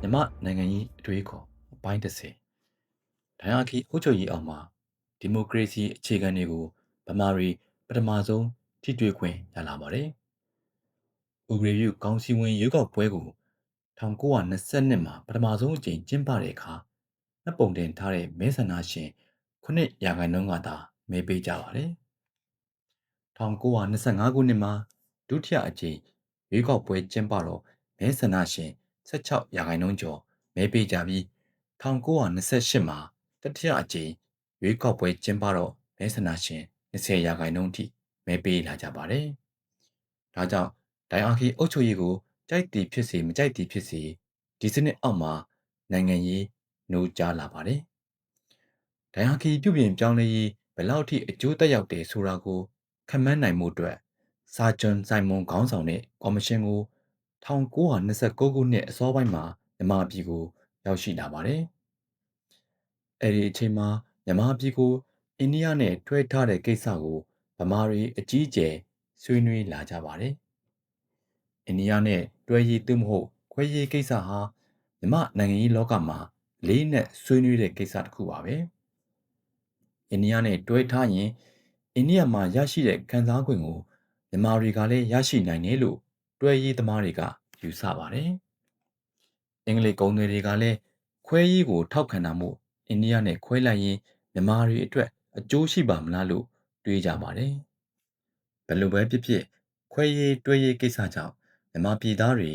မြမနိုင်ငံကြီးအတွေးခေါ်အပိုင်း30ဒိုင်အာခီအုပ်ချုပ်ရေးအောက်မှာဒီမိုကရေစီအခြေခံတွေကိုဗမာတွေပထမဆုံးထိတွေ့ခွင့်ရလာပါတယ်။ဥပဒေပြုကောင်စီဝင်ရွေးကောက်ပွဲကို1920မှာပထမဆုံးအကြိမ်ကျင်းပတဲ့အခါနှပုံတင်ထားတဲ့မဲဆန္ဒရှင်9ရာခိုင်နှုန်းကသာမဲပေးကြပါတယ်။1925ခုနှစ်မှာဒုတိယအကြိမ်ရွေးကောက်ပွဲကျင်းပတော့မဲဆန္ဒရှင် 16ရာခိုင်နှုန်းကျော်မဲပေးကြပြီး1928မှာတတိယအကြိမ်ရွေးကောက်ပွဲကျင်းပတော့မဲဆန္ဒရှင်20ရာခိုင်နှုန်းထိမဲပေးလာကြပါတယ်။ဒါကြောင့်ဒိုင်အာခီအုပ်ချုပ်ရေးကိုကြိုက်သည်ဖြစ်စေမကြိုက်သည်ဖြစ်စေဒီစနစ်အောက်မှာနိုင်ငံရေးနှိုးကြားလာပါတယ်။ဒိုင်အာခီပြုပြင်ပြောင်းလဲရေးဘယ်လောက်ထိအကျိုးသက်ရောက်တယ်ဆိုတာကိုခန့်မှန်းနိုင်မှုအတွက်စာဂျွန်ဆိုင်မွန်ခေါင်းဆောင်တဲ့ကော်မရှင်ကို 1929 ခုနှစ်အစောပိုင်းမှာမြန်မာပြည်ကို ရောက်ရှိလာပါတယ်။အဲဒီအချိန်မှာမြန်မာပြည်ကိုအိန္ဒိယနဲ့တွဲထားတဲ့ကိစ္စကိုဗမာတွေအကြီးအကျယ်ဆွေးနွေးလာကြပါတယ်။အိန္ဒိယနဲ့တွဲရေးသို့မဟုတ်ခွဲရေးကိစ္စဟာမြန်မာနိုင်ငံရေးလောကမှာလေးနက်ဆွေးနွေးတဲ့ကိစ္စတစ်ခုပါပဲ။အိန္ဒိယနဲ့တွဲထားရင်အိန္ဒိယမှာရရှိတဲ့ခံစား권ကိုမြန်မာတွေကလည်းရရှိနိုင်တယ်လို့ တွဲရေးသမားတွေကယူဆပါတယ်။အင်္ဂလိပ်ကုန်တွေကလည်းခွဲရေးကိုထောက်ခံတာမို့အိန္ဒိယနဲ့ခွဲလိုက်ရင်မြန်မာတွေအတွက်အကျိုးရှိပါမလားလို့တွေးကြပါတယ်။ဘယ်လိုပဲဖြစ်ဖြစ်ခွဲရေးတွဲရေးကိစ္စကြောင့်မြန်မာပြည်သားတွေ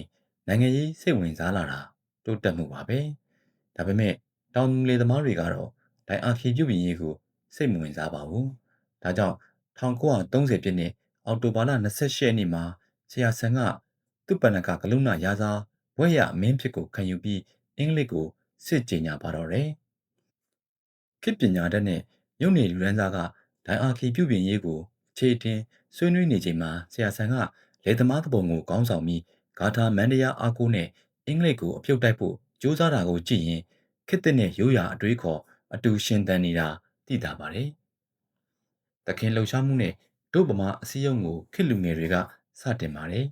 နိုင်ငံရေးစိတ်ဝင်စားလာတာတိုးတက်မှုပါပဲ။ဒါပေမဲ့တောင်လေသမားတွေကတော့ဒိုင်အာခီပြုပြင်ရေးကိုစိတ်မဝင်စားပါဘူး။ဒါကြောင့်1930ပြည့်နှစ်အောက်တိုဘာလ28ရက်နေ့မှာ ဆရာဆန်ကသူ့ပဏ္ဏကကလုဏရာဇာဘွဲ့ရမင်းဖြစ်ကိုခံယူပြီးအင်္ဂလိပ်ကိုစစ်ကြေညာပါတော့တယ်။ခေတ်ပညာတတ်နဲ့မြုပ်နေလူရန်သားကဒိုင်အာခီပြုပြင်ရေးကိုအခြေတင်ဆွေးနွေးနေချိန်မှာဆရာဆန်ကလေသမားသဘုံကိုကောင်းဆောင်ပြီးဂါထာမန္တရာအားကိုနဲ့အင်္ဂလိပ်ကိုအပြုတ်တိုက်ဖို့ကြိုးစားတာကိုကြည့်ရင်ခေတ်သစ်နဲ့ရိုးရာအတွေးခေါ်အတူရှင်သန်နေတာသိတာပါတယ်။သခင်လှူရှားမှုနဲ့ဒုဗမာအစည်းအရုံးကိုခေတ်လူငယ်တွေက စတင်ပါတယ်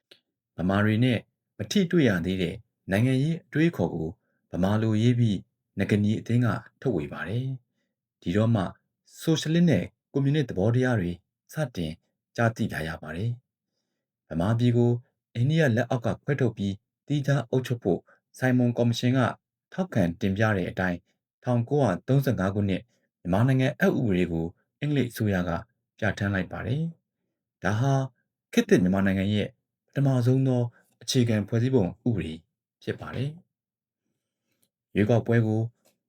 ။ဗမာတွေနဲ့မထိတွေ့ရသေးတဲ့နိုင်ငံရေးအတွေးခေါ်ကိုဗမာလိုရေးပြီးငကနီအသင်းကထုတ်ဝေပါတယ်။ဒီတော့မှဆိုရှယ်လစ်နဲ့ကွန်မြူနစ်သဘောတရားတွေစတင်ကြားသိလာရပါတယ်။ဗမာပြည်ကိုအိန္ဒိယလက်အောက်ကခွဲထုတ်ပြီးတီးခြားအုပ်ချုပ်ဖို့ဆိုင်မွန်ကော်မရှင်ကထောက်ခံတင်ပြတဲ့အတိုင်း1935ခုနှစ်မြန်မာနိုင်ငံအဥပဒေကိုအင်္ဂလိပ်အစိုးရကပြဋ္ဌာန်းလိုက်ပါတယ်။ဒါဟာ ခေတ်သစ်မြန်မာနိုင်ငံရဲ့ပထမဆုံးသောအခြေခံဖွဲ့စည်းပုံဥပဒေဖြစ်ပါတယ်။ရွေးကောက်ပွဲကို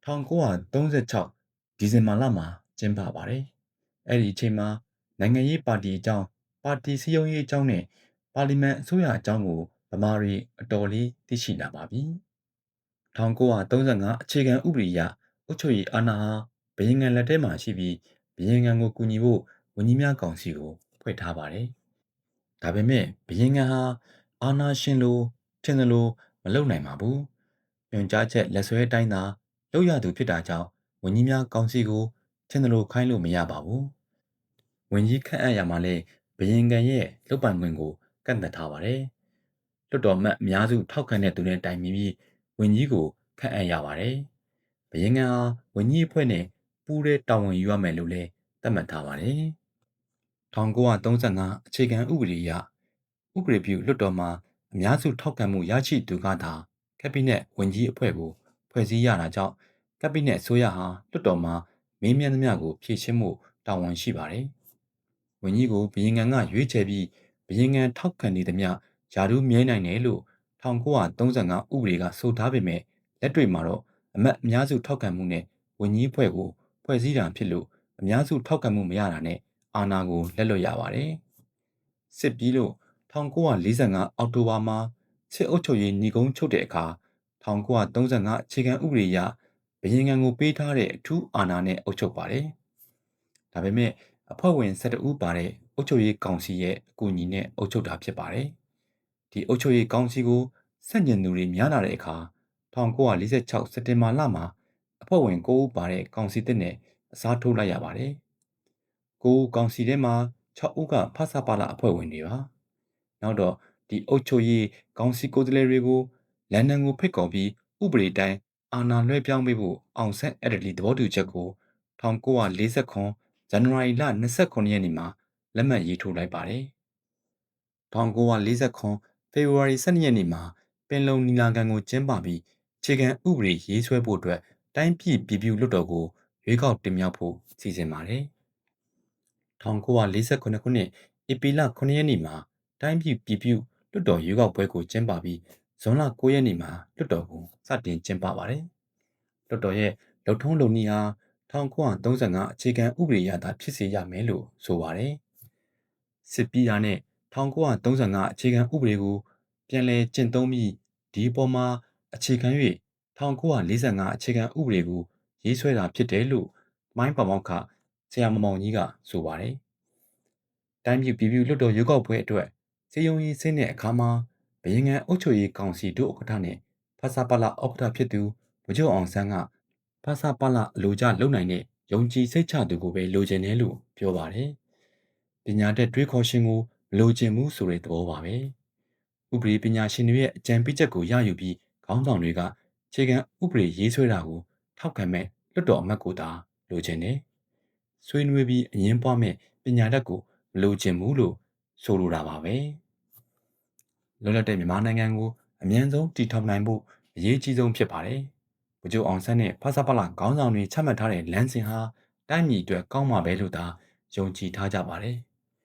1936ဒီဇင်ဘာလမှာကျင်းပပါတယ်။အဲ့ဒီအချိန်မှာနိုင်ငံရေးပါတီအကြောင်းပါတီစည်းရုံးရေးအကြောင်းနဲ့ပါလီမန်အစိုးရအကြောင်းကိုဗမာတွေအတော်လေးသိရှိလာပါပြီ။1935အခြေခံဥပဒေအရအုပ်ချုပ်ရေးအာဏာဟာဘရင်ငံလက်ထဲမှာရှိပြီးဘရင်ငံကိုကူညီဖို့ဝန်ကြီးများကောင်စီကိုဖွဲ့ထားပါတယ်။ ဒါပေမဲ့ဘရင်ငံဟာအာဏာရှင်လိုထင်သလိုမလုပ်နိုင်ပါဘူး။ညွှန်ကြားချက်လက်ဆွဲတိုင်းသာလုပ်ရသူဖြစ်တာကြောင့်ဝန်ကြီးများကောင်စီကိုထင်သလိုခိုင်းလို့မရပါဘူး။ဝန်ကြီးခန့်အပ်ရမှာလဲဘရင်ငံရဲ့လုပ်ပိုင်ခွင့်ကိုကန့်သတ်ထားပါတယ်။လွတ်တော်မှတ်အများစုထောက်ခံတဲ့သူနဲ့တိုင်ပင်ပြီးဝန်ကြီးကိုခန့်အပ်ရပါတယ်။ဘရင်ငံဟာဝန်ကြီးအဖွဲ့နဲ့ပူးတဲ့တာဝန်ယူရမယ်လို့လည်းသတ်မှတ်ထားပါတယ်။ 1935အခြေခံဥပဒေအရဥပဒေပြုလွှတ်တော်မှာအများစုထောက်ခံမှုရရှိသူကသာကက်ဘိနက်ဝန်ကြီးအဖွဲ့ကိုဖွဲ့စည်းရတာကြောင့်ကက်ဘိနက်ဆိုရဟာလွှတ်တော်မှာမေးမြန်းသမျှကိုဖြေရှင်းမှုတာဝန်ရှိပါတယ်။ဝန်ကြီးကိုဘရင်ငံကရွေးချယ်ပြီးဘရင်ငံထောက်ခံနေသမျှယာဒူးမြဲနိုင်တယ်လို့1935ဥပဒေကဆိုထားပေမဲ့လက်တွေ့မှာတော့အမတ်အများစုထောက်ခံမှုနဲ့ဝန်ကြီးဖွဲ့ကိုဖွဲ့စည်းတာဖြစ်လို့အများစုထောက်ခံမှုမရတာနဲ့ အာဏာကိုလက်လွတ်ရပါတယ်။စစ်ပြီးလို့1945အောက်တိုဘာမှာစစ်အုပ်ချုပ်ရေးညီကုန်းချုပ်တဲ့အခါ1935အခြေခံဥပဒေအရဘရင်ငံကိုပေးထားတဲ့အထူးအာဏာနဲ့အုပ်ချုပ်ပါတယ်။ဒါပေမဲ့အဖွဲ့ဝင်12ဦးပါတဲ့အုပ်ချုပ်ရေးကောင်စီရဲ့အကူအညီနဲ့အုပ်ချုပ်တာဖြစ်ပါတယ်။ဒီအုပ်ချုပ်ရေးကောင်စီကိုဆန့်ကျင်သူတွေများလာတဲ့အခါ1946စက်တင်ဘာလမှာအဖွဲ့ဝင်9ဦးပါတဲ့ကောင်စီတစ်နဲ့အစားထိုးလိုက်ရပါတယ်။ 9ဦးကောင်စီထဲမှာ6ဦးကဖဆပါလာအဖွဲ့ဝင်တွေပါ။နောက်တော့ဒီအုပ်ချုပ်ရေးကောင်စီကိုယ်စားလှယ်တွေကိုလန်ဒန်ကိုဖိတ်ခေါ်ပြီးဥပဒေတိုင်းအာဏာလွှဲပြောင်းပေးဖို့အောင်ဆန်းအက်ဒလီသဘောတူချက်ကို1949ဇန်နဝါရီလ29ရက်နေ့မှာလက်မှတ်ရေးထိုးလိုက်ပါတယ်1949ဖေဖော်ဝါရီ12ရက်နေ့မှာပင်လုံနီလာခံကိုကျင်းပပြီးခြေခံဥပဒေရေးဆွဲဖို့အတွက်တိုင်းပြည်ပြည်ပြူလွှတ်တော်ကိုရွေးကောက်တင်မြှောက်ဖို့စီစဉ်ပါတယ် 1948ခုနှစ်ဧပြီလ9ရက်နေ့မှာတိုင်းပြည်ပြည်ပြူလွှတ်တော်ရွေးကောက်ပွဲကိုကျင်းပပြီးဇွန်လ9ရက်နေ့မှာလွှတ်တော်ကိုစတင်ကျင်းပပါတယ်လွှတ်တော်ရဲ့လှုပ်ထုံးလုပ်နည်းဟာ1935အခြေခံဥပဒေအရသာဖြစ်စေရမယ်လို့ဆိုပါတယ်စစ်ပြီးတာနဲ့1935အခြေခံဥပဒေကိုပြန်လည်ကျင့်သုံးပြီးဒီပေါ်မှာအခြေခံ၍1945အခြေခံဥပဒေကိုရေးဆွဲတာဖြစ်တယ်လို့မိုင်းပမောက်ခ ဆရာမမောင်ကြီးကဆိုပါတယ်။တိုင်းပြည်ပြည်ပြလွတ်တော်ရွေးကောက်ပွဲအတွက်စီယုံရေးဆင်းတဲ့အခါမှာဘရင်ငံအုပ်ချုပ်ရေးကောင်စီတို့ဥက္ကဋ္ဌနဲ့ဖဆပလဥက္ကဋ္ဌဖြစ်သူဗကြုံအောင်ဆန်းကဖဆပလအလိုကျလုံနိုင်တဲ့ယုံကြည်စိတ်ချသူကိုပဲလိုချင်တယ်လို့ပြောပါတယ်။ပညာတတ်တွေးခေါ်ရှင်ကိုမလိုချင်ဘူးဆိုတဲ့သဘောပါပဲ။ဥပဒေပညာရှင်တွေရဲ့အကြံပေးချက်ကိုရယူပြီးခေါင်းဆောင်တွေကခြေခံဥပဒေရေးဆွဲတာကိုထောက်ခံမဲ့လွတ်တော်အမတ်ကိုသာလိုချင်တယ်။ ဆွေးနွေးပြီးအငင်းပွားမဲ့ပညာတတ်ကိုမလိုချင်ဘူးလို့ဆိုလိုတာပါပဲ။လွတ်လပ်တဲ့မြန်မာနိုင်ငံကိုအမြန်ဆုံးတည်ထောင်နိုင်ဖို့အရေးကြီးဆုံးဖြစ်ပါတယ်။ဗကြိုအောင်ဆန်းနဲ့ဖဆပလခေါင်းဆောင်တွေချမှတ်ထားတဲ့လမ်းစဉ်ဟာတိုင်းပြည်အတွက်ကောင်းမှာပဲလို့သာယုံကြည်ထားကြပါတယ်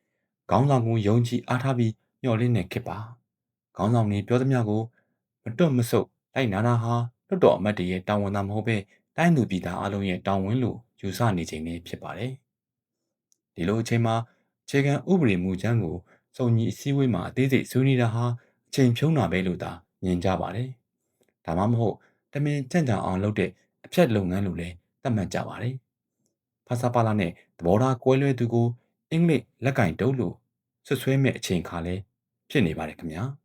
။ခေါင်းဆောင်ကိုယုံကြည်အားထားပြီးညှော်လင့်နေခစ်ပါ။ခေါင်းဆောင်တွေပြောသမျှကိုမတွတ်မဆုတ်လိုက်နာတာဟာလွတ်တော်အမတ်တွေရဲ့တာဝန်သာမဟုတ်ဘဲတိုင်းသူပြည်သားအလုံးရဲ့တာဝန်လို့ ယူဆနေခြင်းလေးဖြစ်ပါတယ်။ဒီလိုအချိန်မှာခြေခံဥပဒေမူကြမ်းကိုစုံညီအစည်းအဝေးမှာအသေးစိတ်ဆွေးနွေးတာဟာအချိန်ဖြုံးတာပဲလို့သာမြင်ကြပါတယ်။ဒါမှမဟုတ်တမင်ကြံ့ကြာအောင်လုပ်တဲ့အဖြတ်လုပ်ငန်းလို့လည်းသတ်မှတ်ကြပါတယ်။ဖာစာပါလာနဲ့သဘောထားကွဲလွဲသူကိုအင်္ဂလိပ်လက်ကင်တုပ်လို့ဆွဆွဲမဲ့အချိန်ခါလဲဖြစ်နေပါတယ်ခင်ဗျာ။